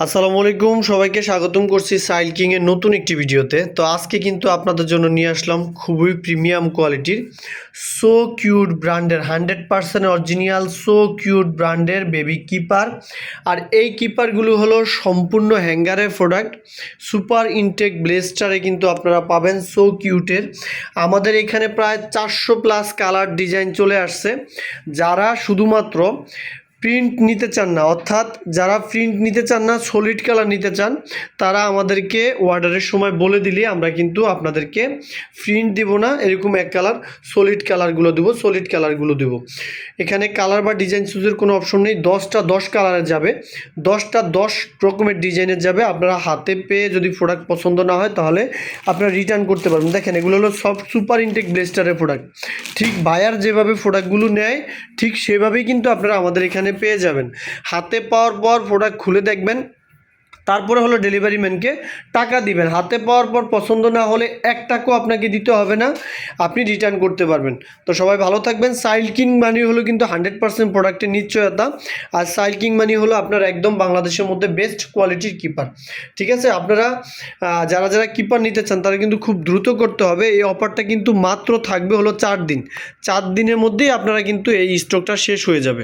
আসসালামু আলাইকুম, সবাইকে স্বাগতম করছি সাইল কিংয়ের নতুন একটি ভিডিওতে। তো আজকে কিন্তু আপনাদের জন্য নিয়ে আসলাম খুবই প্রিমিয়াম কোয়ালিটির সো কিউট ব্র্যান্ডের hundred percent original so cute ব্র্যান্ডের বেবি কিপার। আর এই কিপারগুলো হলো সম্পূর্ণ হ্যাঙ্গারের প্রোডাক্ট। সুপার ইনটেক ব্লেস্টারে কিন্তু আপনারা পাবেন সো কিউটের আমাদের এখানে প্রায় চারশো প্লাস কালার ডিজাইন চলে আসছে। যারা শুধুমাত্র প্রিন্ট নিতে চান না, অর্থাৎ যারা প্রিন্ট নিতে চান না সলিড কালার নিতে চান, তারা আমাদেরকে অর্ডারের সময় বলে দিলে আমরা কিন্তু আপনাদেরকে প্রিন্ট দিব না, এরকম এক কালার সলিড কালারগুলো দেবো সলিড কালারগুলো দেবো। এখানে কালার বা ডিজাইন চুজের কোনো অপশন নেই, দশটা দশ কালারের যাবে। দশটা দশ রকমের ডিজাইনের যাবে, আপনারা হাতে পেয়ে যদি প্রোডাক্ট পছন্দ না হয়, তাহলে আপনারা রিটার্ন করতে পারবেন। দেখেন, এগুলো হলো সব সুপার ইনটেক ব্লেস্টারের প্রোডাক্ট ঠিক বায়ার যেভাবে প্রোডাক্টগুলো নেয়, ঠিক সেভাবেই কিন্তু আপনারা আমাদের এখানে পেয়ে যাবেন। হাতে পাওয়ার পর প্রোডাক্ট খুলে দেখবেন, তারপরে হলো ডেলিভারি ম্যানকে টাকা দিবেন। হাতে পাওয়ার পর পছন্দ না হলে এক টাকাও আপনাকে দিতে হবে না, আপনি রিটার্ন করতে পারবেন। তো সবাই ভালো থাকবেন। সাইল কিং মানি হলো কিন্তু হান্ড্রেড পার্সেন্ট প্রোডাক্টের নিশ্চয়তা। আর সাইল কিং মানি হলো আপনার একদম বাংলাদেশের মধ্যে বেস্ট কোয়ালিটির কিপার ঠিক আছে? আপনারা যারা যারা কিপার নিতে চান, তারা কিন্তু খুব দ্রুত করতে হবে। এই অফারটা কিন্তু মাত্র থাকবে হলো চার দিন। চার দিনের মধ্যেই আপনারা কিন্তু এই স্টকটা শেষ হয়ে যাবে।